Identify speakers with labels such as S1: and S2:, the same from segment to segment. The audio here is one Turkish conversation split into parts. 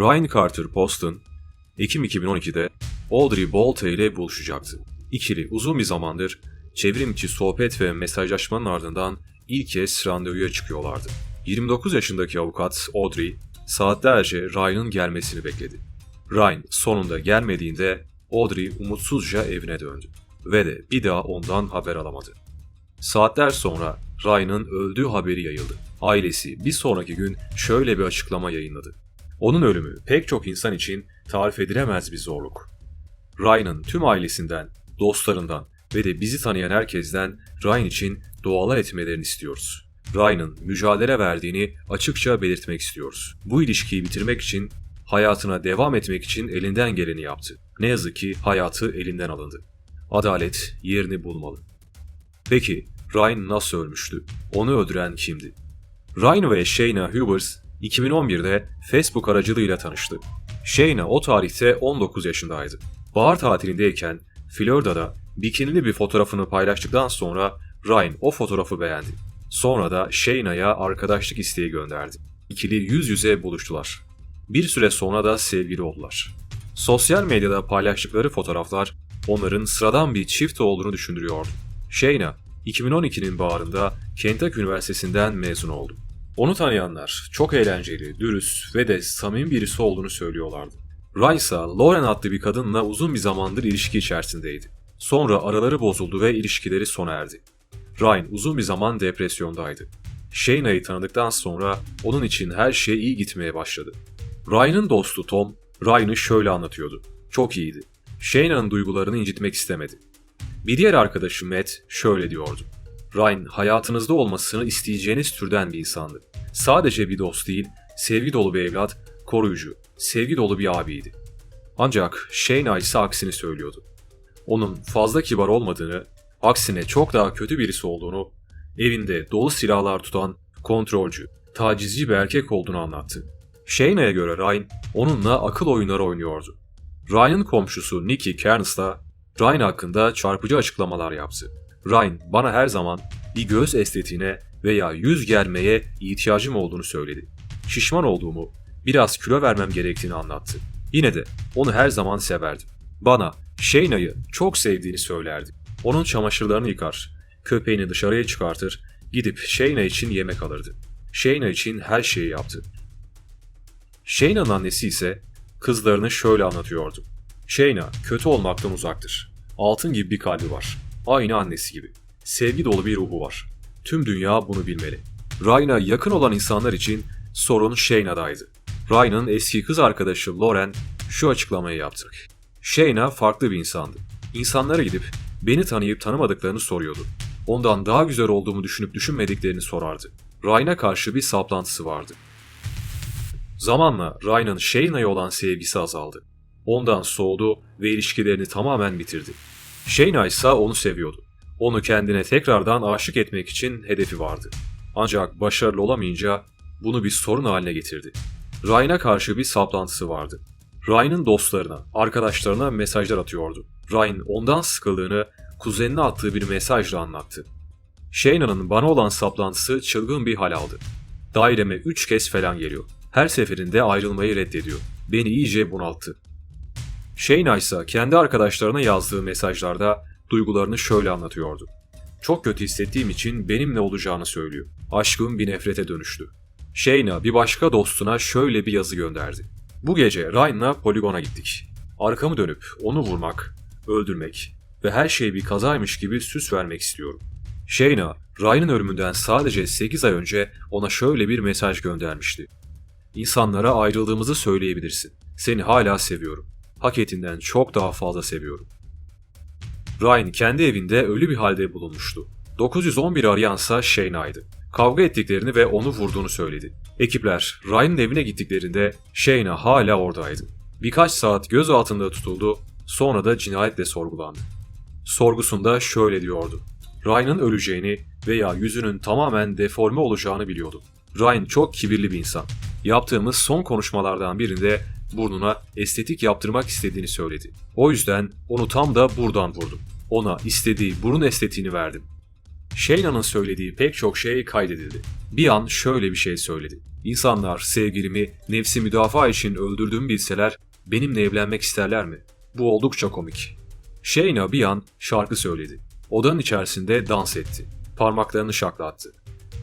S1: Ryan Carter Poston, Ekim 2012'de Audrey Bolte ile buluşacaktı. İkili uzun bir zamandır çevrimçi sohbet ve mesajlaşmanın ardından ilk kez randevuya çıkıyorlardı. 29 yaşındaki avukat Audrey saatlerce Ryan'ın gelmesini bekledi. Ryan sonunda gelmediğinde Audrey umutsuzca evine döndü ve de bir daha ondan haber alamadı. Saatler sonra Ryan'ın öldüğü haberi yayıldı. Ailesi bir sonraki gün şöyle bir açıklama yayınladı. Onun ölümü pek çok insan için tarif edilemez bir zorluk. Ryan'ın tüm ailesinden, dostlarından ve de bizi tanıyan herkesten Ryan için dualar etmelerini istiyoruz. Ryan'ın mücadele verdiğini açıkça belirtmek istiyoruz. Bu ilişkiyi bitirmek için, hayatına devam etmek için elinden geleni yaptı. Ne yazık ki hayatı elinden alındı. Adalet yerini bulmalı. Peki Ryan nasıl ölmüştü? Onu öldüren kimdi? Ryan ve Shayna Hubers 2011'de Facebook aracılığıyla tanıştı. Shayna o tarihte 19 yaşındaydı. Bahar tatilindeyken Florida'da bikinili bir fotoğrafını paylaştıktan sonra Ryan o fotoğrafı beğendi. Sonra da Shayna'ya arkadaşlık isteği gönderdi. İkili yüz yüze buluştular. Bir süre sonra da sevgili oldular. Sosyal medyada paylaştıkları fotoğraflar onların sıradan bir çift olduğunu düşündürüyordu. Shayna, 2012'nin baharında Kentucky Üniversitesi'nden mezun oldu. Onu tanıyanlar çok eğlenceli, dürüst ve de samimi birisi olduğunu söylüyorlardı. İse Lauren adlı bir kadınla uzun bir zamandır ilişki içerisindeydi. Sonra araları bozuldu ve ilişkileri sona erdi. Ryan uzun bir zaman depresyondaydı. Shayna'yı tanıdıktan sonra onun için her şey iyi gitmeye başladı. Ryan'ın dostu Tom, Ryan'ı şöyle anlatıyordu. Çok iyiydi. Shayna'nın duygularını incitmek istemedi. Bir diğer arkadaşı Matt şöyle diyordu. Ryan hayatınızda olmasını isteyeceğiniz türden bir insandı. Sadece bir dost değil, sevgi dolu bir evlat, koruyucu, sevgi dolu bir abiydi. Ancak Shayna ise aksini söylüyordu. Onun fazla kibar olmadığını, aksine çok daha kötü birisi olduğunu, evinde dolu silahlar tutan, kontrolcü, tacizci bir erkek olduğunu anlattı. Shayna'ya göre Ryan onunla akıl oyunları oynuyordu. Ryan'ın komşusu Nicky Kearns da Ryan hakkında çarpıcı açıklamalar yaptı. Ryan bana her zaman bir göz estetiğine veya yüz germeye ihtiyacım olduğunu söyledi. Şişman olduğumu, biraz kilo vermem gerektiğini anlattı. Yine de onu her zaman severdim. Bana Shayna'yı çok sevdiğini söylerdi. Onun çamaşırlarını yıkar, köpeğini dışarıya çıkartır, gidip Shayna için yemek alırdı. Shayna için her şeyi yaptı. Shayna'nın annesi ise kızlarını şöyle anlatıyordu. Shayna kötü olmaktan uzaktır. Altın gibi bir kalbi var. Aynı annesi gibi. Sevgi dolu bir ruhu var. Tüm dünya bunu bilmeli. Ryan'a yakın olan insanlar için sorun Shayna'daydı. Ryan'ın eski kız arkadaşı Lauren şu açıklamayı yaptı. Shayna farklı bir insandı. İnsanlara gidip beni tanıyıp tanımadıklarını soruyordu. Ondan daha güzel olduğumu düşünüp düşünmediklerini sorardı. Ryan'a karşı bir saplantısı vardı. Zamanla Ryan'ın Shayna'ya olan sevgisi azaldı. Ondan soğudu ve ilişkilerini tamamen bitirdi. Shayna ise onu seviyordu. Onu kendine tekrardan aşık etmek için hedefi vardı. Ancak başarılı olamayınca bunu bir sorun haline getirdi. Ryan'a karşı bir saplantısı vardı. Ryan'ın dostlarına, arkadaşlarına mesajlar atıyordu. Ryan ondan sıkıldığını kuzenine attığı bir mesajla anlattı. Shayna'nın bana olan saplantısı çılgın bir hal aldı. Daireme üç kez falan geliyor. Her seferinde ayrılmayı reddediyor. Beni iyice bunalttı. Shayna ise kendi arkadaşlarına yazdığı mesajlarda duygularını şöyle anlatıyordu. Çok kötü hissettiğim için benimle olacağını söylüyor. Aşkım bir nefrete dönüştü. Shayna bir başka dostuna şöyle bir yazı gönderdi. Bu gece Ryan'la poligona gittik. Arkamı dönüp onu vurmak, öldürmek ve her şey bir kazaymış gibi süs vermek istiyorum. Shayna, Ryan'ın ölümünden sadece 8 ay önce ona şöyle bir mesaj göndermişti. İnsanlara ayrıldığımızı söyleyebilirsin. Seni hala seviyorum. Hak çok daha fazla seviyorum. Ryan kendi evinde ölü bir halde bulunmuştu. 911 arayansa Shayna'ydı. Kavga ettiklerini ve onu vurduğunu söyledi. Ekipler Ryan'ın evine gittiklerinde Shayna hala oradaydı. Birkaç saat göz altında tutuldu, sonra da cinayetle sorgulandı. Sorgusunda şöyle diyordu. Ryan'ın öleceğini veya yüzünün tamamen deforme olacağını biliyordu. Ryan çok kibirli bir insan. Yaptığımız son konuşmalardan birinde burnuna estetik yaptırmak istediğini söyledi. O yüzden onu tam da buradan vurdum. Ona istediği burun estetiğini verdim. Shayna'nın söylediği pek çok şey kaydedildi. Bir an şöyle bir şey söyledi. İnsanlar sevgilimi nefsi müdafaa için öldürdüğümü bilseler benimle evlenmek isterler mi? Bu oldukça komik. Shayna bir an şarkı söyledi. Odanın içerisinde dans etti. Parmaklarını şaklattı.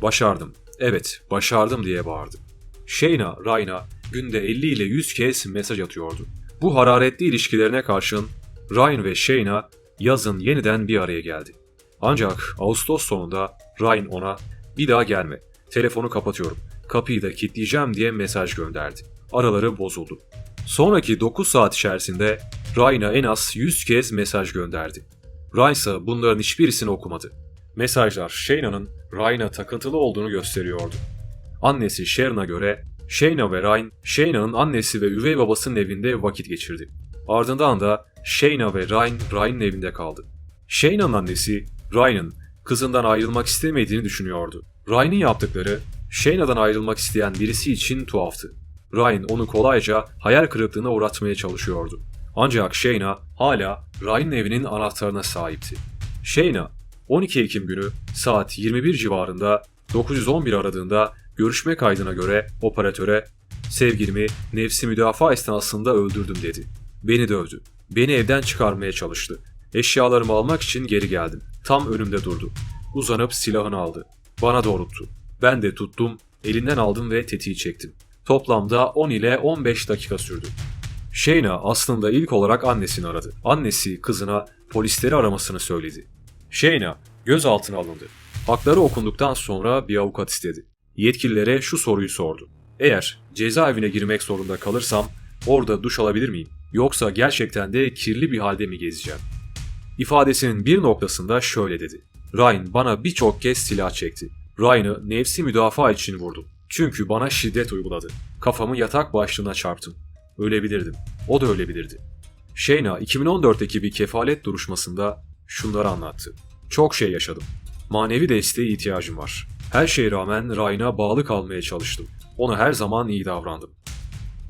S1: Başardım. Evet, başardım diye bağırdı. Shayna, Ryan'a günde 50 ile 100 kez mesaj atıyordu. Bu hararetli ilişkilerine karşın Ryan ve Shayna yazın yeniden bir araya geldi. Ancak Ağustos sonunda Ryan ona bir daha gelme, telefonu kapatıyorum, kapıyı da kilitleyeceğim diye mesaj gönderdi. Araları bozuldu. Sonraki 9 saat içerisinde Ryan'a en az 100 kez mesaj gönderdi. Ryan ise bunların hiçbirisini okumadı. Mesajlar Shayna'nın Ryan'a takıntılı olduğunu gösteriyordu. Annesi Sharon'a göre Shayna ve Ryan, Shayna'nın annesi ve üvey babasının evinde vakit geçirdi. Ardından da Shayna ve Ryan, Ryan'ın evinde kaldı. Shayna'nın annesi, Ryan'ın kızından ayrılmak istemediğini düşünüyordu. Ryan'ın yaptıkları, Shayna'dan ayrılmak isteyen birisi için tuhaftı. Ryan onu kolayca hayal kırıklığına uğratmaya çalışıyordu. Ancak Shayna hala Ryan'ın evinin anahtarına sahipti. Shayna, 12 Ekim günü saat 21 civarında 911 aradığında görüşme kaydına göre operatöre sevgilimi nefsi müdafaa esnasında öldürdüm dedi. Beni dövdü. Beni evden çıkarmaya çalıştı. Eşyalarımı almak için geri geldim. Tam önümde durdu. Uzanıp silahını aldı. Bana doğrulttu. Ben de tuttum, elinden aldım ve tetiği çektim. Toplamda 10 ile 15 dakika sürdü. Shayna aslında ilk olarak annesini aradı. Annesi kızına polisleri aramasını söyledi. Shayna gözaltına alındı. Hakları okunduktan sonra bir avukat istedi. Yetkililere şu soruyu sordu. Eğer cezaevine girmek zorunda kalırsam orada duş alabilir miyim? Yoksa gerçekten de kirli bir halde mi gezeceğim? İfadesinin bir noktasında şöyle dedi. Ryan bana birçok kez silah çekti. Ryan'ı nefsi müdafaa için vurdum. Çünkü bana şiddet uyguladı. Kafamı yatak başlığına çarptım. Ölebilirdim. O da ölebilirdi. Shayna 2014'teki bir kefalet duruşmasında şunları anlattı. Çok şey yaşadım. Manevi desteğe ihtiyacım var. Her şeye rağmen Ryan'a bağlı kalmaya çalıştım. Ona her zaman iyi davrandım.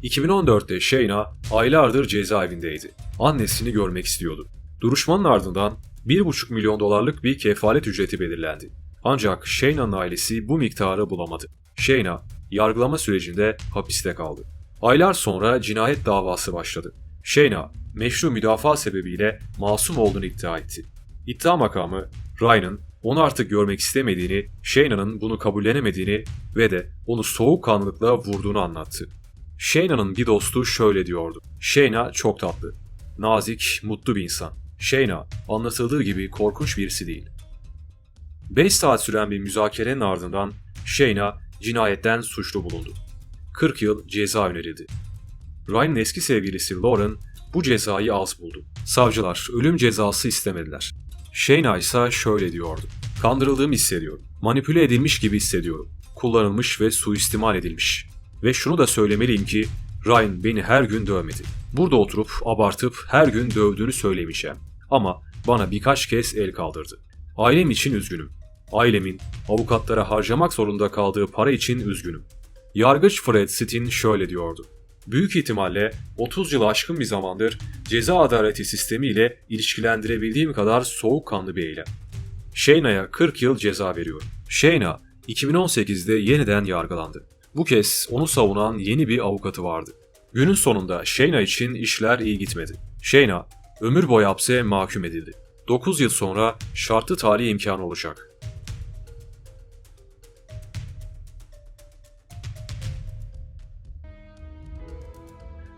S1: 2014'te Shayna aylardır cezaevindeydi. Annesini görmek istiyordu. Duruşmanın ardından 1,5 milyon dolarlık bir kefalet ücreti belirlendi. Ancak Shayna'nın ailesi bu miktarı bulamadı. Shayna, yargılama sürecinde hapiste kaldı. Aylar sonra cinayet davası başladı. Shayna, meşru müdafaa sebebiyle masum olduğunu iddia etti. İddia makamı, Ryan'ın onu artık görmek istemediğini, Shayna'nın bunu kabullenemediğini ve de onu soğukkanlılıkla vurduğunu anlattı. Shayna'nın bir dostu şöyle diyordu. Shayna çok tatlı, nazik, mutlu bir insan. Shayna anlatıldığı gibi korkunç birisi değil. 5 saat süren bir müzakerenin ardından Shayna cinayetten suçlu bulundu. 40 yıl ceza önerildi. Ryan'ın eski sevgilisi Lauren bu cezayı az buldu. Savcılar ölüm cezası istemediler. Shayna ise şöyle diyordu. Kandırıldığımı hissediyorum. Manipüle edilmiş gibi hissediyorum. Kullanılmış ve suistimal edilmiş. Ve şunu da söylemeliyim ki Ryan beni her gün dövmedi. Burada oturup abartıp her gün dövdüğünü söylemeyeceğim. Ama bana birkaç kez el kaldırdı. Ailem için üzgünüm. Ailemin avukatlara harcamak zorunda kaldığı para için üzgünüm. Yargıç Fred Stin şöyle diyordu. Büyük ihtimalle 30 yıl aşkın bir zamandır ceza adaleti sistemiyle ilişkilendirebildiğim kadar soğukkanlı bir eylem. Shayna'ya 40 yıl ceza veriyor. Shayna 2018'de yeniden yargılandı. Bu kez onu savunan yeni bir avukatı vardı. Günün sonunda Shayna için işler iyi gitmedi. Shayna ömür boyu hapse mahkum edildi. 9 yıl sonra şartlı tahliye imkanı olacak.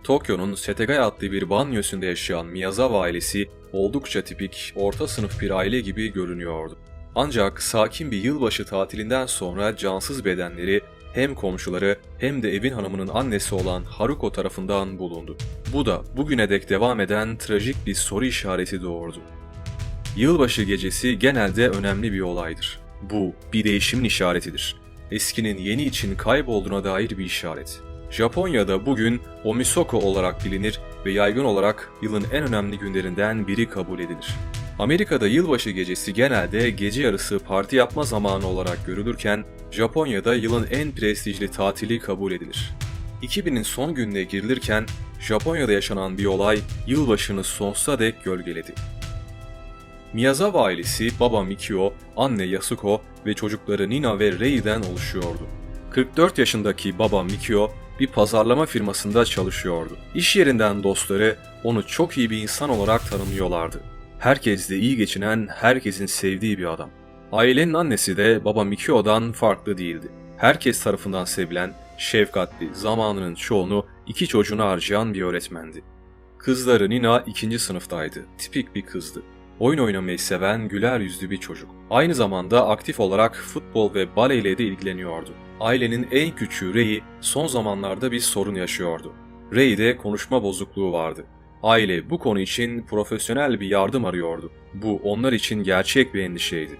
S1: Tokyo'nun Setegaya adlı bir banyosunda yaşayan Miyazawa ailesi oldukça tipik, orta sınıf bir aile gibi görünüyordu. Ancak sakin bir yılbaşı tatilinden sonra cansız bedenleri hem komşuları hem de evin hanımının annesi olan Haruko tarafından bulundu. Bu da bugüne dek devam eden trajik bir soru işareti doğurdu. Yılbaşı gecesi genelde önemli bir olaydır. Bu bir değişimin işaretidir. Eskinin yeni için kaybolduğuna dair bir işaret. Japonya'da bugün Omisoko olarak bilinir ve yaygın olarak yılın en önemli günlerinden biri kabul edilir. Amerika'da yılbaşı gecesi genelde gece yarısı parti yapma zamanı olarak görülürken Japonya'da yılın en prestijli tatili kabul edilir. 2000'in son gününe girilirken Japonya'da yaşanan bir olay yılbaşını sonsuza dek gölgeledi. Miyazawa ailesi baba Mikio, anne Yasuko ve çocukları Nina ve Rei'den oluşuyordu. 44 yaşındaki baba Mikio bir pazarlama firmasında çalışıyordu. İş yerinden dostları onu çok iyi bir insan olarak tanımlıyorlardı. Herkesle iyi geçinen, herkesin sevdiği bir adam. Ailenin annesi de baba Mikio'dan farklı değildi. Herkes tarafından sevilen, şefkatli, zamanının çoğunu iki çocuğuna harcayan bir öğretmendi. Kızları Nina ikinci sınıftaydı. Tipik bir kızdı. Oyun oynamayı seven, güler yüzlü bir çocuk. Aynı zamanda aktif olarak futbol ve baleyle de ilgileniyordu. Ailenin en küçüğü Ray son zamanlarda bir sorun yaşıyordu. Ray'de konuşma bozukluğu vardı. Aile bu konu için profesyonel bir yardım arıyordu. Bu onlar için gerçek bir endişeydi.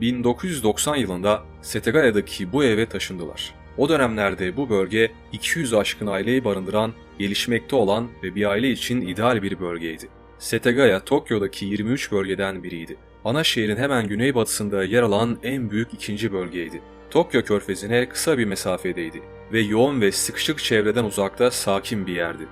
S1: 1990 yılında Setagaya'daki bu eve taşındılar. O dönemlerde bu bölge 200 aşkın aileyi barındıran, gelişmekte olan ve bir aile için ideal bir bölgeydi. Setagaya, Tokyo'daki 23 bölgeden biriydi. Ana şehrin hemen güneybatısında yer alan en büyük ikinci bölgeydi. Tokyo körfezine kısa bir mesafedeydi ve yoğun ve sıkışık çevreden uzakta sakin bir yerdi.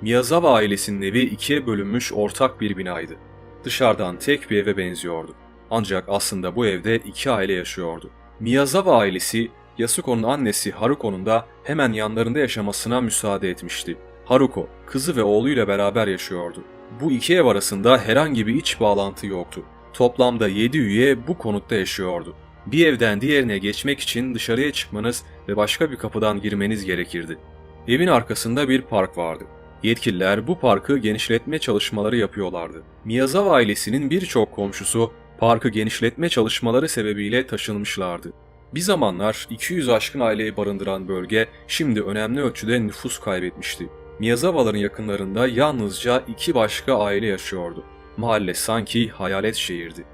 S1: Miyazawa ailesinin evi ikiye bölünmüş ortak bir binaydı. Dışarıdan tek bir eve benziyordu. Ancak aslında bu evde iki aile yaşıyordu. Miyazawa ailesi Yasuko'nun annesi Haruko'nun da hemen yanlarında yaşamasına müsaade etmişti. Haruko, kızı ve oğluyla beraber yaşıyordu. Bu iki ev arasında herhangi bir iç bağlantı yoktu. Toplamda 7 üye bu konutta yaşıyordu. Bir evden diğerine geçmek için dışarıya çıkmanız ve başka bir kapıdan girmeniz gerekirdi. Evin arkasında bir park vardı. Yetkililer bu parkı genişletme çalışmaları yapıyorlardı. Miyazawa ailesinin birçok komşusu parkı genişletme çalışmaları sebebiyle taşınmışlardı. Bir zamanlar 200 aşkın aileyi barındıran bölge şimdi önemli ölçüde nüfus kaybetmişti. Miyazawa'ların yakınlarında yalnızca iki başka aile yaşıyordu. Mahalle sanki hayalet şehirdi.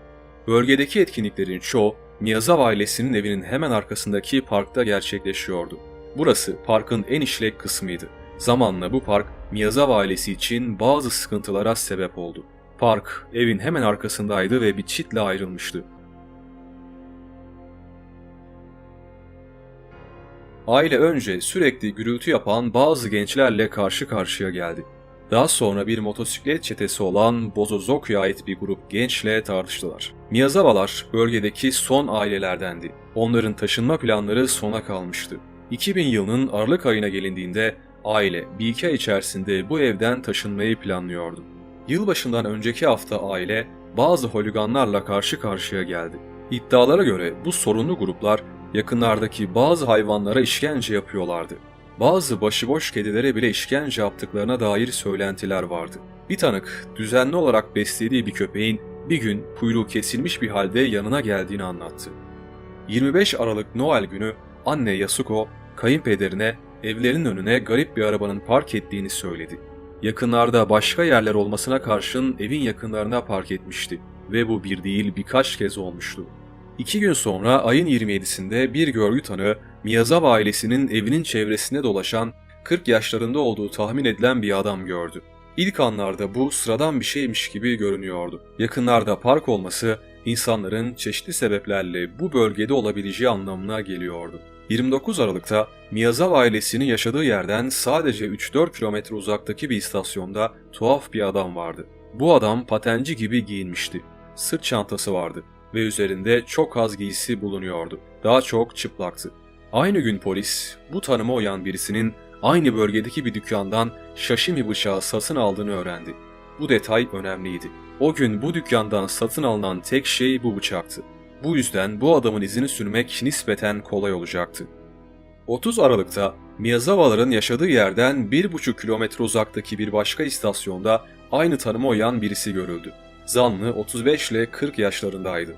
S1: Bölgedeki etkinliklerin çoğu Miyazawa ailesinin evinin hemen arkasındaki parkta gerçekleşiyordu. Burası parkın en işlek kısmıydı. Zamanla bu park Miyazawa ailesi için bazı sıkıntılara sebep oldu. Park evin hemen arkasındaydı ve bir çitle ayrılmıştı. Aile önce sürekli gürültü yapan bazı gençlerle karşı karşıya geldi. Daha sonra bir motosiklet çetesi olan Bozozoku'ya ait bir grup gençle tartıştılar. Miyazawa'lar bölgedeki son ailelerdendi. Onların taşınma planları sona kalmıştı. 2000 yılının Aralık ayına gelindiğinde aile bir iki ay içerisinde bu evden taşınmayı planlıyordu. Yılbaşından önceki hafta aile bazı holiganlarla karşı karşıya geldi. İddialara göre bu sorunlu gruplar yakınlardaki bazı hayvanlara işkence yapıyorlardı. Bazı başıboş kedilere bile işkence yaptıklarına dair söylentiler vardı. Bir tanık düzenli olarak beslediği bir köpeğin bir gün kuyruğu kesilmiş bir halde yanına geldiğini anlattı. 25 Aralık Noel günü anne Yasuko kayınpederine evlerinin önüne garip bir arabanın park ettiğini söyledi. Yakınlarda başka yerler olmasına karşın evin yakınlarına park etmişti ve bu bir değil birkaç kez olmuştu. İki gün sonra ayın 27'sinde bir görgü tanığı Miyazawa ailesinin evinin çevresinde dolaşan 40 yaşlarında olduğu tahmin edilen bir adam gördü. İlk anlarda bu sıradan bir şeymiş gibi görünüyordu. Yakınlarda park olması insanların çeşitli sebeplerle bu bölgede olabileceği anlamına geliyordu. 29 Aralık'ta Miyazawa ailesinin yaşadığı yerden sadece 3-4 kilometre uzaktaki bir istasyonda tuhaf bir adam vardı. Bu adam patenci gibi giyinmişti. Sırt çantası vardı ve üzerinde çok az giysi bulunuyordu. Daha çok çıplaktı. Aynı gün polis bu tanıma uyan birisinin aynı bölgedeki bir dükkandan şaşimi bıçağı satın aldığını öğrendi. Bu detay önemliydi. O gün bu dükkandan satın alınan tek şey bu bıçaktı. Bu yüzden bu adamın izini sürmek nispeten kolay olacaktı. 30 Aralık'ta Miyazawa'ların yaşadığı yerden 1,5 kilometre uzaktaki bir başka istasyonda aynı tanıma uyan birisi görüldü. Zanlı 35 ile 40 yaşlarındaydı.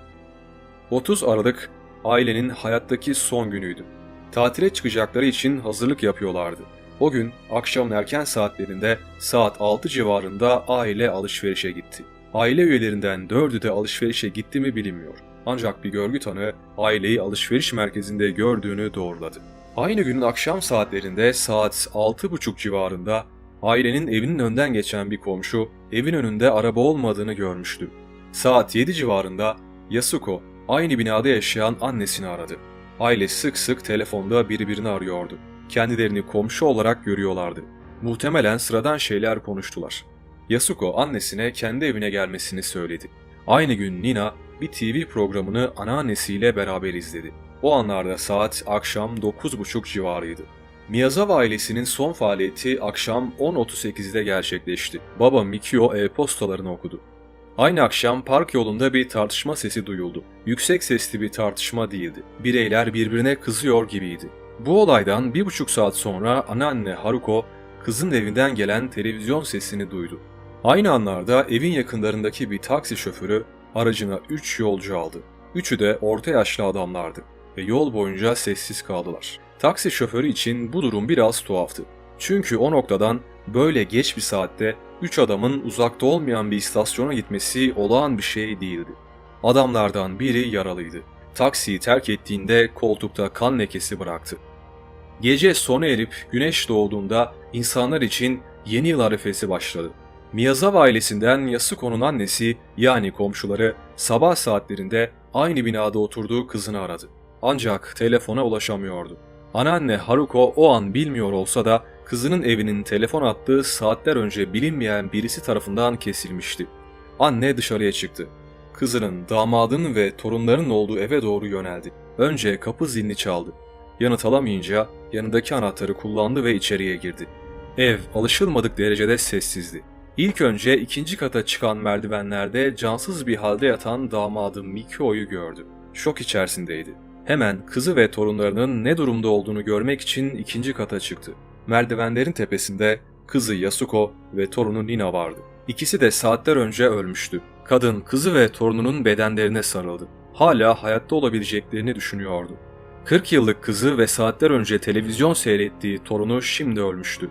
S1: 30 Aralık ailenin hayattaki son günüydü. Tatile çıkacakları için hazırlık yapıyorlardı. O gün akşamın erken saatlerinde saat 6 civarında aile alışverişe gitti. Aile üyelerinden dördü de alışverişe gitti mi bilinmiyor. Ancak bir görgü tanığı aileyi alışveriş merkezinde gördüğünü doğruladı. Aynı günün akşam saatlerinde saat 6.30 civarında ailenin evinin önden geçen bir komşu evin önünde araba olmadığını görmüştü. Saat 7 civarında Yasuko aynı binada yaşayan annesini aradı. Aile sık sık telefonda birbirini arıyordu. Kendilerini komşu olarak görüyorlardı. Muhtemelen sıradan şeyler konuştular. Yasuko annesine kendi evine gelmesini söyledi. Aynı gün Nina bir TV programını anneannesiyle beraber izledi. O anlarda saat akşam 9.30 civarıydı. Miyazawa ailesinin son faaliyeti akşam 10.38'de gerçekleşti. Baba Mikio e-postalarını okudu. Aynı akşam park yolunda bir tartışma sesi duyuldu. Yüksek sesli bir tartışma değildi. Bireyler birbirine kızıyor gibiydi. Bu olaydan bir buçuk saat sonra anneanne Haruko kızın evinden gelen televizyon sesini duydu. Aynı anlarda evin yakınlarındaki bir taksi şoförü aracına 3 yolcu aldı. Üçü de orta yaşlı adamlardı ve yol boyunca sessiz kaldılar. Taksi şoförü için bu durum biraz tuhaftı. Çünkü o noktadan böyle geç bir saatte 3 adamın uzakta olmayan bir istasyona gitmesi olağan bir şey değildi. Adamlardan biri yaralıydı. Taksiyi terk ettiğinde koltukta kan lekesi bıraktı. Gece sona erip güneş doğduğunda insanlar için yeni yıl arifesi başladı. Miyazawa ailesinden Yasuko'nun annesi yani komşuları sabah saatlerinde aynı binada oturduğu kızını aradı. Ancak telefona ulaşamıyordu. Anneanne Haruko o an bilmiyor olsa da kızının evinin telefon attığı saatler önce bilinmeyen birisi tarafından kesilmişti. Anne dışarıya çıktı. Kızının, damadının ve torunlarının olduğu eve doğru yöneldi. Önce kapı zilini çaldı. Yanıt alamayınca yanındaki anahtarı kullandı ve içeriye girdi. Ev alışılmadık derecede sessizdi. İlk önce ikinci kata çıkan merdivenlerde cansız bir halde yatan damadı Mikio'yu gördü. Şok içerisindeydi. Hemen kızı ve torunlarının ne durumda olduğunu görmek için ikinci kata çıktı. Merdivenlerin tepesinde kızı Yasuko ve torunu Nina vardı. İkisi de saatler önce ölmüştü. Kadın kızı ve torununun bedenlerine sarıldı. Hala hayatta olabileceklerini düşünüyordu. 40 yıllık kızı ve saatler önce televizyon seyrettiği torunu şimdi ölmüştü.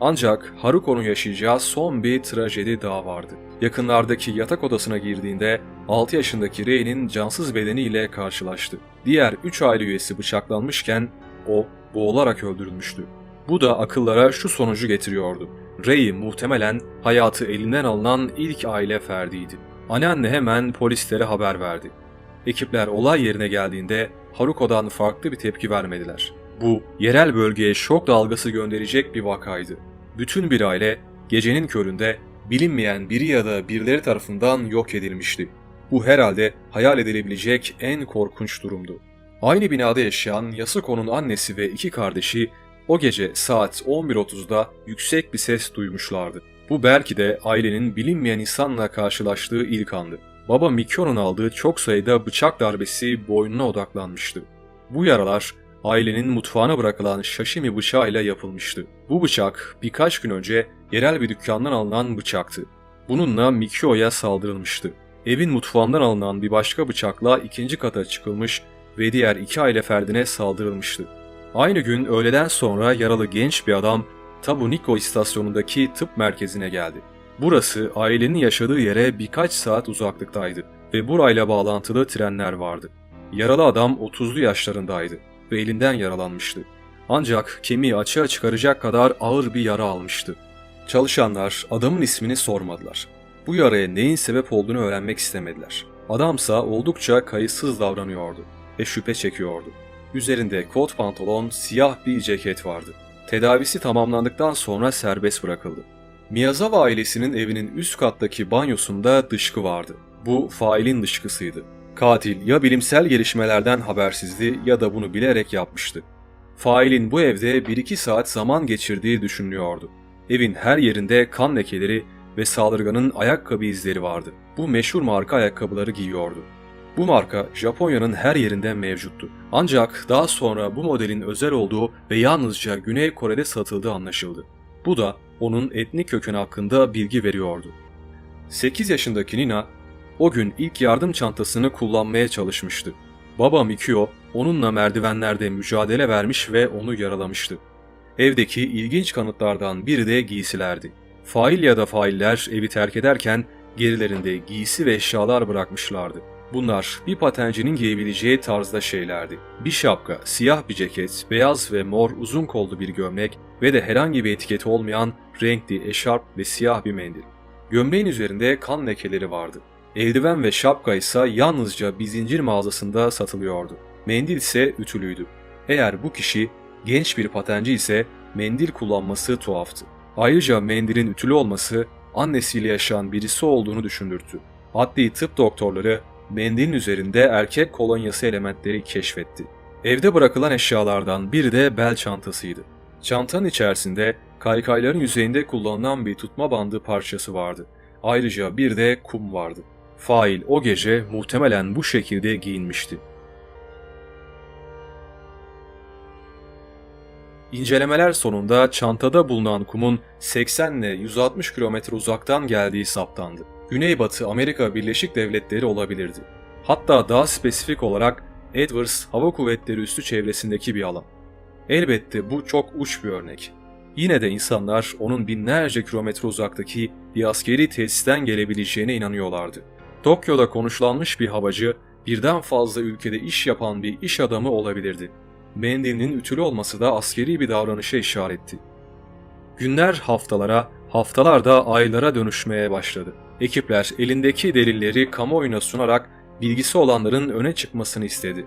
S1: Ancak Haruko'nun yaşayacağı son bir trajedi daha vardı. Yakınlardaki yatak odasına girdiğinde 6 yaşındaki Rei'nin cansız bedeniyle karşılaştı. Diğer 3 aile üyesi bıçaklanmışken o boğularak öldürülmüştü. Bu da akıllara şu sonucu getiriyordu. Rei muhtemelen hayatı elinden alınan ilk aile ferdiydi. Anneanne hemen polislere haber verdi. Ekipler olay yerine geldiğinde Haruko'dan farklı bir tepki vermediler. Bu, yerel bölgeye şok dalgası gönderecek bir vakaydı. Bütün bir aile gecenin köründe bilinmeyen biri ya da birileri tarafından yok edilmişti. Bu herhalde hayal edilebilecek en korkunç durumdu. Aynı binada yaşayan Yasuko'nun annesi ve iki kardeşi o gece saat 11.30'da yüksek bir ses duymuşlardı. Bu belki de ailenin bilinmeyen insanla karşılaştığı ilk andı. Baba Mikyo'nun aldığı çok sayıda bıçak darbesi boynuna odaklanmıştı. Bu yaralar ailenin mutfağına bırakılan şaşimi bıçağıyla yapılmıştı. Bu bıçak birkaç gün önce yerel bir dükkandan alınan bıçaktı. Bununla Mikyo'ya saldırılmıştı. Evin mutfağından alınan bir başka bıçakla ikinci kata çıkılmış ve diğer iki aile ferdine saldırılmıştı. Aynı gün öğleden sonra yaralı genç bir adam Tabuniko istasyonundaki tıp merkezine geldi. Burası ailenin yaşadığı yere birkaç saat uzaklıktaydı ve burayla bağlantılı trenler vardı. Yaralı adam 30'lu yaşlarındaydı ve elinden yaralanmıştı. Ancak kemiği açığa çıkaracak kadar ağır bir yara almıştı. Çalışanlar adamın ismini sormadılar. Bu yaraya neyin sebep olduğunu öğrenmek istemediler. Adamsa oldukça kayıtsız davranıyordu ve şüphe çekiyordu. Üzerinde kot pantolon, siyah bir ceket vardı. Tedavisi tamamlandıktan sonra serbest bırakıldı. Miyazawa ailesinin evinin üst kattaki banyosunda dışkı vardı. Bu failin dışkısıydı. Katil ya bilimsel gelişmelerden habersizdi ya da bunu bilerek yapmıştı. Failin bu evde 1-2 saat zaman geçirdiği düşünülüyordu. Evin her yerinde kan lekeleri ve saldırganın ayakkabı izleri vardı. Bu meşhur marka ayakkabıları giyiyordu. Bu marka Japonya'nın her yerinde mevcuttu. Ancak daha sonra bu modelin özel olduğu ve yalnızca Güney Kore'de satıldığı anlaşıldı. Bu da onun etnik kökeni hakkında bilgi veriyordu. 8 yaşındaki Nina o gün ilk yardım çantasını kullanmaya çalışmıştı. Baba Mikio onunla merdivenlerde mücadele vermiş ve onu yaralamıştı. Evdeki ilginç kanıtlardan biri de giysilerdi. Fail ya da failler evi terk ederken gerilerinde giysi ve eşyalar bırakmışlardı. Bunlar bir patencinin giyebileceği tarzda şeylerdi. Bir şapka, siyah bir ceket, beyaz ve mor uzun kollu bir gömlek ve de herhangi bir etiketi olmayan renkli eşarp ve siyah bir mendil. Gömleğin üzerinde kan lekeleri vardı. Eldiven ve şapka ise yalnızca bir zincir mağazasında satılıyordu. Mendil ise ütülüydü. Eğer bu kişi genç bir patenci ise mendil kullanması tuhaftı. Ayrıca mendilin ütülü olması annesiyle yaşayan birisi olduğunu düşündürttü. Adli tıp doktorları mendilin üzerinde erkek kolonyası elementleri keşfetti. Evde bırakılan eşyalardan biri de bel çantasıydı. Çantanın içerisinde kaykayların yüzeyinde kullanılan bir tutma bandı parçası vardı. Ayrıca bir de kum vardı. Fail o gece muhtemelen bu şekilde giyinmişti. İncelemeler sonunda çantada bulunan kumun 80 ile 160 kilometre uzaktan geldiği saptandı. Güneybatı Amerika Birleşik Devletleri olabilirdi. Hatta daha spesifik olarak Edwards Hava Kuvvetleri üssü çevresindeki bir alan. Elbette bu çok uç bir örnek. Yine de insanlar onun binlerce kilometre uzaktaki bir askeri tesisten gelebileceğine inanıyorlardı. Tokyo'da konuşlanmış bir havacı birden fazla ülkede iş yapan bir iş adamı olabilirdi. Mendilinin ütülü olması da askeri bir davranışa işaretti. Günler haftalara, haftalar da aylara dönüşmeye başladı. Ekipler elindeki delilleri kamuoyuna sunarak bilgisi olanların öne çıkmasını istedi.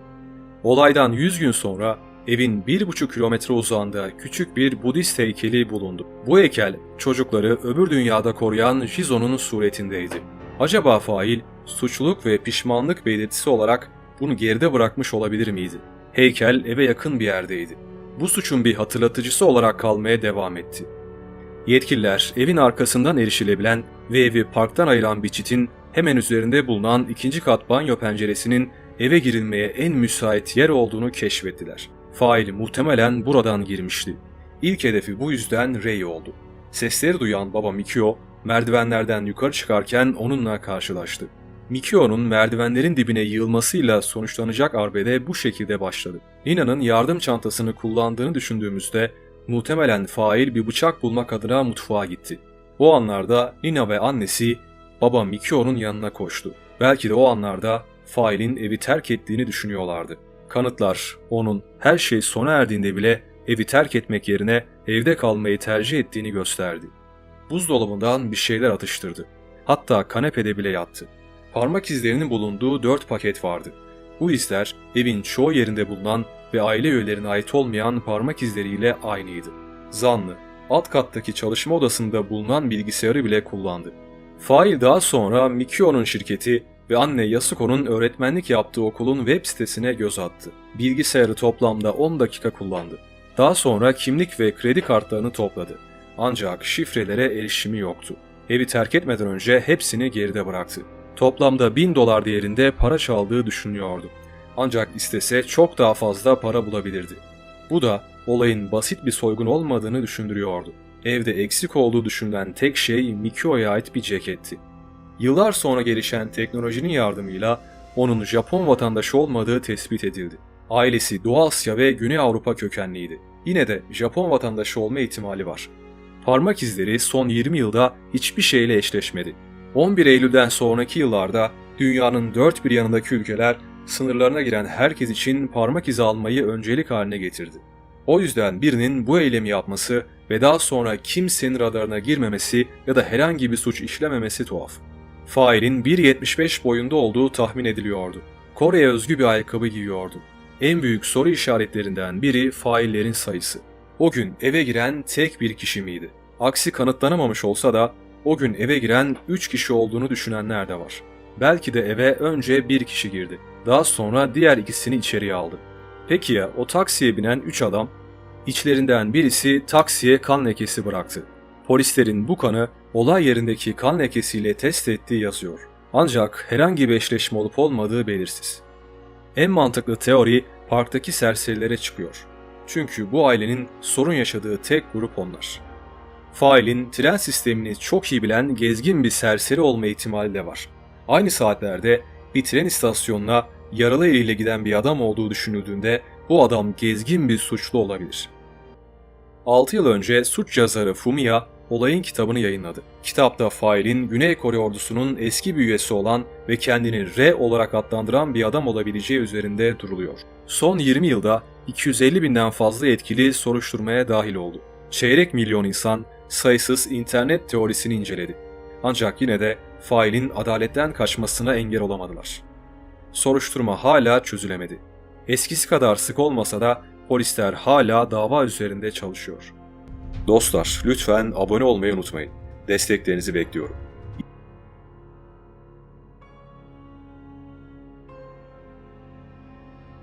S1: Olaydan 100 gün sonra evin 1,5 kilometre uzağında küçük bir Budist heykeli bulundu. Bu heykel çocukları öbür dünyada koruyan Jizo'nun suretindeydi. Acaba fail suçluluk ve pişmanlık belirtisi olarak bunu geride bırakmış olabilir miydi? Heykel eve yakın bir yerdeydi. Bu suçun bir hatırlatıcısı olarak kalmaya devam etti. Yetkililer evin arkasından erişilebilen ve evi parktan ayıran bir çitin hemen üzerinde bulunan ikinci kat banyo penceresinin eve girilmeye en müsait yer olduğunu keşfettiler. Fail muhtemelen buradan girmişti. İlk hedefi bu yüzden Ray oldu. Sesleri duyan baba Mikio, merdivenlerden yukarı çıkarken onunla karşılaştı. Mikio'nun merdivenlerin dibine yığılmasıyla sonuçlanacak arbede bu şekilde başladı. Nina'nın yardım çantasını kullandığını düşündüğümüzde muhtemelen fail bir bıçak bulmak adına mutfağa gitti. O anlarda Nina ve annesi baba Mikio'nun yanına koştu. Belki de o anlarda failin evi terk ettiğini düşünüyorlardı. Kanıtlar onun her şey sona erdiğinde bile evi terk etmek yerine evde kalmayı tercih ettiğini gösterdi. Buzdolabından bir şeyler atıştırdı. Hatta kanepede bile yattı. Parmak izlerinin bulunduğu dört paket vardı. Bu izler evin çoğu yerinde bulunan ve aile üyelerine ait olmayan parmak izleriyle aynıydı. Zanlı, alt kattaki çalışma odasında bulunan bilgisayarı bile kullandı. Fail daha sonra Mikio'nun şirketi ve anne Yasuko'nun öğretmenlik yaptığı okulun web sitesine göz attı. Bilgisayarı toplamda 10 dakika kullandı. Daha sonra kimlik ve kredi kartlarını topladı. Ancak şifrelere erişimi yoktu. Evi terk etmeden önce hepsini geride bıraktı. Toplamda 1000 dolar değerinde para çaldığı düşünüyordu. Ancak istese çok daha fazla para bulabilirdi. Bu da olayın basit bir soygun olmadığını düşündürüyordu. Evde eksik olduğu düşünülen tek şey Mikio'ya ait bir ceketti. Yıllar sonra gelişen teknolojinin yardımıyla onun Japon vatandaşı olmadığı tespit edildi. Ailesi Doğu Asya ve Güney Avrupa kökenliydi. Yine de Japon vatandaşı olma ihtimali var. Parmak izleri son 20 yılda hiçbir şeyle eşleşmedi. 11 Eylül'den sonraki yıllarda dünyanın dört bir yanındaki ülkeler sınırlarına giren herkes için parmak izi almayı öncelik haline getirdi. O yüzden birinin bu eylemi yapması ve daha sonra kimsenin radarına girmemesi ya da herhangi bir suç işlememesi tuhaf. Failin 1.75 boyunda olduğu tahmin ediliyordu. Kore'ye özgü bir ayakkabı giyiyordu. En büyük soru işaretlerinden biri faillerin sayısı. O gün eve giren tek bir kişi miydi? Aksi kanıtlanamamış olsa da o gün eve giren 3 kişi olduğunu düşünenler de var. Belki de eve önce bir kişi girdi. Daha sonra diğer ikisini içeriye aldı. Peki ya o taksiye binen 3 adam? İçlerinden birisi taksiye kan lekesi bıraktı. Polislerin bu kanı olay yerindeki kan lekesiyle test ettiği yazıyor. Ancak herhangi bir eşleşme olup olmadığı belirsiz. En mantıklı teori parktaki serserilere çıkıyor. Çünkü bu ailenin sorun yaşadığı tek grup onlar. Failin tren sistemini çok iyi bilen gezgin bir serseri olma ihtimali de var. Aynı saatlerde bir tren istasyonuna yaralı eliyle giden bir adam olduğu düşünüldüğünde bu adam gezgin bir suçlu olabilir. 6 yıl önce suç yazarı Fumiya olayın kitabını yayınladı. Kitapta failin Güney Kore ordusunun eski bir üyesi olan ve kendini R olarak adlandıran bir adam olabileceği üzerinde duruluyor. Son 20 yılda 250 binden fazla etkili soruşturmaya dahil oldu. Çeyrek milyon insan sayısız internet teorisini inceledi. Ancak yine de failin adaletten kaçmasına engel olamadılar. Soruşturma hala çözülemedi. Eskisi kadar sık olmasa da polisler hala dava üzerinde çalışıyor. Dostlar lütfen abone olmayı unutmayın. Desteklerinizi bekliyorum.